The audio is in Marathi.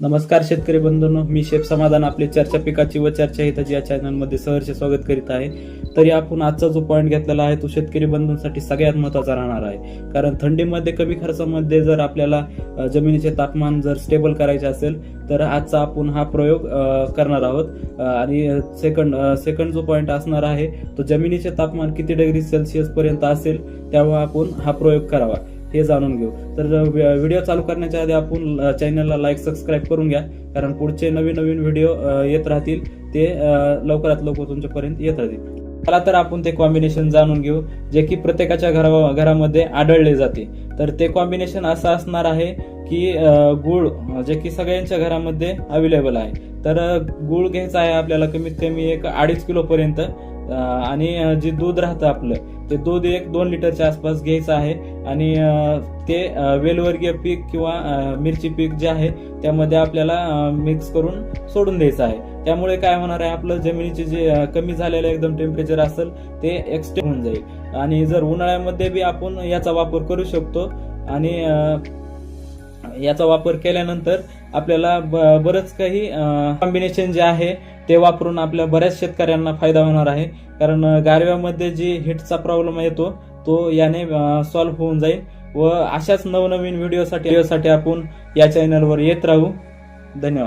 नमस्कार शेतकरी बंधूंनो मी शेफ समाधान आपली चर्चा पिकाची व चर्चा हिताची या चॅनलमध्ये सहर्ष स्वागत करीत आहे. तरी आपण आजचा जो पॉईंट घेतलेला आहे तो शेतकरी बंधूंसाठी सगळ्यात महत्त्वाचा राहणार आहे. कारण थंडीमध्ये कमी खर्चामध्ये जर आपल्याला जमिनीचे तापमान जर स्टेबल करायचे असेल तर आजचा आपण हा प्रयोग करणार आहोत. आणि सेकंड सेकंड जो पॉईंट असणार आहे तो जमिनीचे तापमान किती डिग्री सेल्सिअसपर्यंत असेल तेव्हा आपण हा प्रयोग करावा. हे जाणून घेऊ. तर व्हिडिओ चालू करण्याच्या आधी आपण चॅनलला लाईक सबस्क्राईब करून घ्या. कारण पुढचे नवीन नवीन व्हिडिओ येत राहतील. ते लवकरात लवकर तुमच्यापर्यंत येत राहतील. चला तर आपण ते कॉम्बिनेशन जाणून घेऊ जे की प्रत्येकाच्या घरा घरामध्ये आढळले जाते. तर ते कॉम्बिनेशन असं असणार आहे की गूळ गुळ जे की सगळ्यांच्या घरामध्ये अवेलेबल आहे. तर गुळ घ्यायचा आहे आपल्याला कमीत कमी एक अडीच किलो पर्यंत आणि जे दूध राहतं आपलं ते दूध एक दोन लिटरच्या आसपास घ्यायचं आहे. आणि ते वेलवर्गीय पीक किंवा मिरची पीक जे आहे त्यामध्ये आपल्याला मिक्स करून सोडून द्यायचं आहे. त्यामुळे काय होणार आहे आपलं जमिनीचे जे कमी झालेलं एकदम टेम्परेचर असेल ते एक्सटेंड होऊन जाईल. आणि जर उन्हाळ्यामध्ये बी आपण याचा वापर करू शकतो आणि याचा वापर केल्यानंतर आपल्याला ब- बरंच काही कॉम्बिनेशन जे आहे ते वापरून आपल्या बऱ्याच शेतकऱ्यांना फायदा होणार आहे. कारण गारव्यामध्ये जी हिटचा प्रॉब्लेम येतो तो याने सॉल्व्ह होऊन जाईल. व अशाच नवनवीन व्हिडिओसाठी व्हिडिओसाठी आपण या चॅनलवर येत राहू. धन्यवाद.